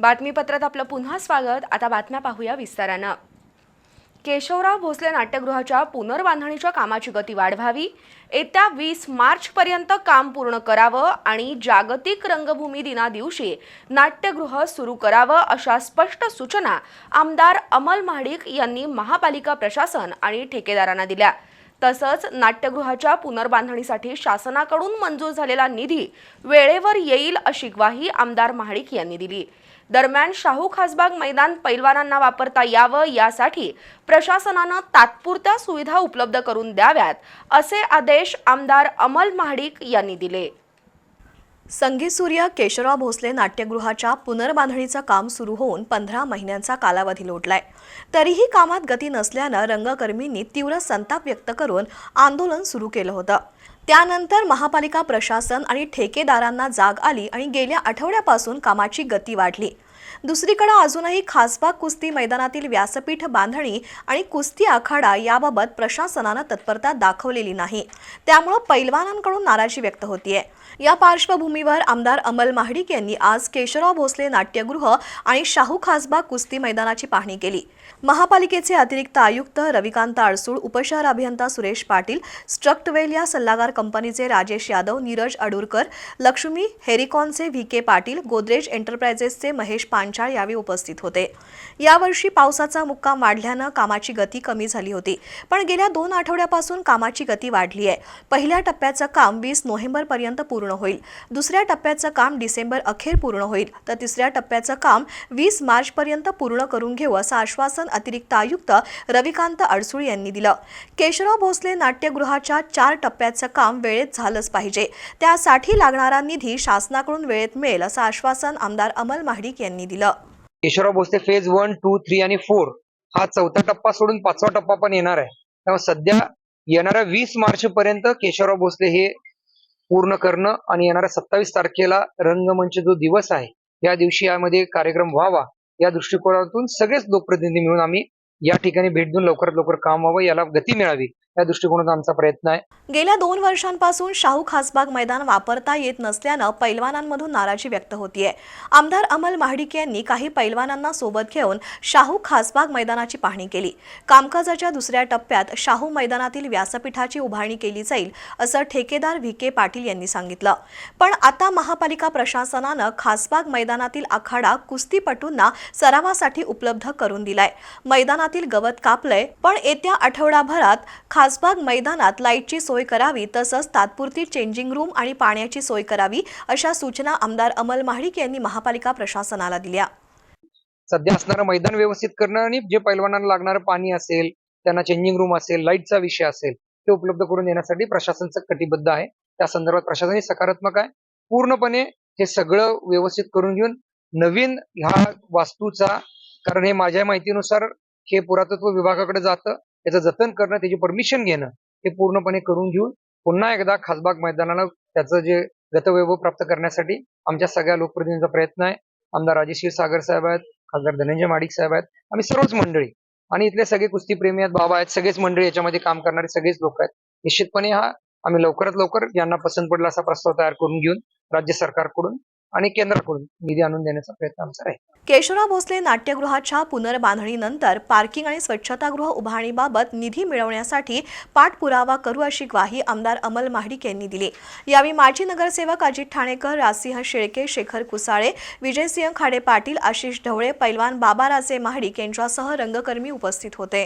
बातमीपत्रात आपलं पुन्हा स्वागत. आता बातम्या पाहूया विस्तारानं. केशवराव भोसले नाट्यगृहाच्या पुनर्बांधणीच्या कामाची गती वाढवावी. येत्या वीस मार्चपर्यंत काम पूर्ण करावं आणि जागतिक रंगभूमी दिना दिवशी नाट्यगृह सुरू करावं अशा स्पष्ट सूचना आमदार अमल महाडिक यांनी महापालिका प्रशासन आणि ठेकेदारांना दिल्या. तसंच नाट्यगृहाच्या पुनर्बांधणीसाठी शासनाकडून मंजूर झालेला निधी वेळेवर येईल अशी ग्वाही आमदार महाडिक यांनी दिली. दरम्यान शाहू खासबाग मैदान पैलवानांना वापरता यावं यासाठी प्रशासनानं तात्पुरत्या सुविधा उपलब्ध करून द्याव्यात असे आदेश आमदार अमल महाडिक यांनी दिले. संगीत सूर्य केशवराव भोसले नाट्यगृहाच्या पुनर्बांधणीचं काम सुरू होऊन पंधरा महिन्यांचा कालावधी लोटलाय. तरीही कामात गती नसल्यानं रंगकर्मींनी तीव्र संताप व्यक्त करून आंदोलन सुरू केलं होतं. त्यानंतर महापालिका प्रशासन आणि ठेकेदारांना जाग आली आणि गेल्या आठवड्यापासून कामाची गती वाढली. दुसरीकडे अजूनही खासबाग कुस्ती मैदानातील व्यासपीठ बांधणी आणि कुस्ती आखाडा याबाबत प्रशासनानं तत्परता दाखवलेली नाही. त्यामुळं पैलवानांकडून नाराजी व्यक्त होतीये. या पार्श्वभूमीवर आमदार अमल महाडिक यांनी आज केशवराव भोसले नाट्यगृह आणि शाहू खासबाग कुस्ती मैदानाची पाहणी केली. महापालिकेचे अतिरिक्त आयुक्त रविकांत आळसूळ उपशहर अभियंता सुरेश पाटील स्ट्रक्टवेल या सल्लागार कंपनीचे राजेश यादव नीरज अडुरकर लक्ष्मी हेरिकॉनचे व्ही के पाटील गोदरेज एंटरप्राइजेसचे महेश पांचाळ यावेळी उपस्थित होते. यावर्षी पावसाचा मुक्काम वाढल्यानं कामाची गती कमी झाली होती. पण गेल्या दोन आठवड्यापासून कामाची गती वाढली आहे. पहिल्या टप्प्याचं काम वीस नोव्हेंबरपर्यंत पूर्ण होईल. दुसऱ्या टप्प्याचं काम डिसेंबर अखेर पूर्ण होईल. तर तिसऱ्या टप्प्याचं काम वीस मार्चपर्यंत पूर्ण करून घेऊ असं आश्वासन अतिरिक्त आयुक्त रविकांत अडसूळ यांनी दिलं. केशवराव भोसले नाट्यगृहाच्या चार टप्प्याचं काम वेळेत झालंच पाहिजे. त्यासाठी लागणारा निधी शासनाकडून वेळेत मिळेल असं आश्वासन आमदार अमल महाडिक यांनी दिलं. Keshavrao Bhosale phase one two three आणि फोर हा चौथा टप्पा सोडून पाचवा टप्पा पण येणार आहे. त्यामुळे सध्या येणाऱ्या वीस मार्च पर्यंत केशवराव भोसले हे पूर्ण करणं आणि येणाऱ्या सत्तावीस तारखेला रंगमंच जो दिवस आहे या दिवशी यामध्ये कार्यक्रम व्हावा या दृष्टिकोनातून सगळेच लोकप्रतिनिधी मिळून आम्ही या ठिकाणी भेट देऊन लवकरात लवकर काम व्हावं याला गती मिळावी. या दृष्टिकोनातून आमचा प्रयत्न आहे. गेल्या दोन वर्षांपासून शाहू खासबाग मैदान वापरता येत नसल्यानं पैलवानांमधून नाराजी व्यक्त होतीये. आमदार अमल महाडिक यांनी काही पैलवानांना सोबत घेऊन शाहू खासबाग मैदानाची पाहणी केली. कामकाजाच्या दुसऱ्या टप्प्यात शाहू मैदानातील व्यासपीठाची उभारणी केली जाईल असं ठेकेदार व्ही. के. पाटील यांनी सांगितलं. पण आता महापालिका प्रशासनानं खासबाग मैदानातील आखाडा कुस्तीपटूंना सरावासाठी उपलब्ध करून दिलाय. मैदानातील गवत कापलंय पण येत्या आठवडाभरात खासबाग मैदानात लाईटची सोय करावी तसंच तात्पुरती चेंजिंग रूम आणि पाण्याची सोय करावी अशा सूचना आमदार अमल महाडिक यांनी महापालिका प्रशासनाला दिल्या. सध्या असणारं मैदान व्यवस्थित करणं आणि जे पैलवानांना लागणारं पाणी असेल त्यांना चेंजिंग रूम असेल लाईटचा विषय असेल ते उपलब्ध करून देण्यासाठी प्रशासनचं कटिबद्ध आहे. त्या संदर्भात प्रशासन सकारात्मक आहे. पूर्णपणे हे सगळं व्यवस्थित करून घेऊन नवीन ह्या वास्तूचा कारण हे माझ्या माहितीनुसार हे पुरातत्व विभागाकडे जातं. त्याचं जतन करणं त्याची परमिशन घेणं हे पूर्णपणे करून घेऊन पुन्हा एकदा खासबाग मैदानाला त्याचं जे गतवैभव प्राप्त करण्यासाठी आमच्या सगळ्या लोकप्रतिनिधींचा प्रयत्न आहे. आमदार राजेश्री सागर साहेब आहेत खासदार धनंजय माडिक साहेब आहेत आम्ही सर्वच मंडळी आणि इथले सगळे कुस्तीप्रेमी आहेत बाबा आहेत सगळेच मंडळी याच्यामध्ये काम करणारे सगळेच लोक आहेत. निश्चितपणे हा आम्ही लवकरात लवकर यांना पसंत पडला असा प्रस्ताव तयार करून घेऊन राज्य सरकारकडून आणि केंद्राकडून निधी आणून देण्याचा प्रयत्न आमचा आहे केशवराव भोसले नाट्यगृहाच्या पुनर्बांधणीनंतर पार्किंग आणि स्वच्छतागृह उभारणीबाबत निधी मिळवण्यासाठी पाठपुरावा करू अशी ग्वाही आमदार अमल महाडिक यांनी दिली. यावेळी माजी नगरसेवक अजित ठाणेकर राजसिंह शेळके शेखर कुसाळे विजयसिंह खाडे पाटील आशिष ढवळे पैलवान बाबाराजे महाडिक यांच्यासह रंगकर्मी उपस्थित होते.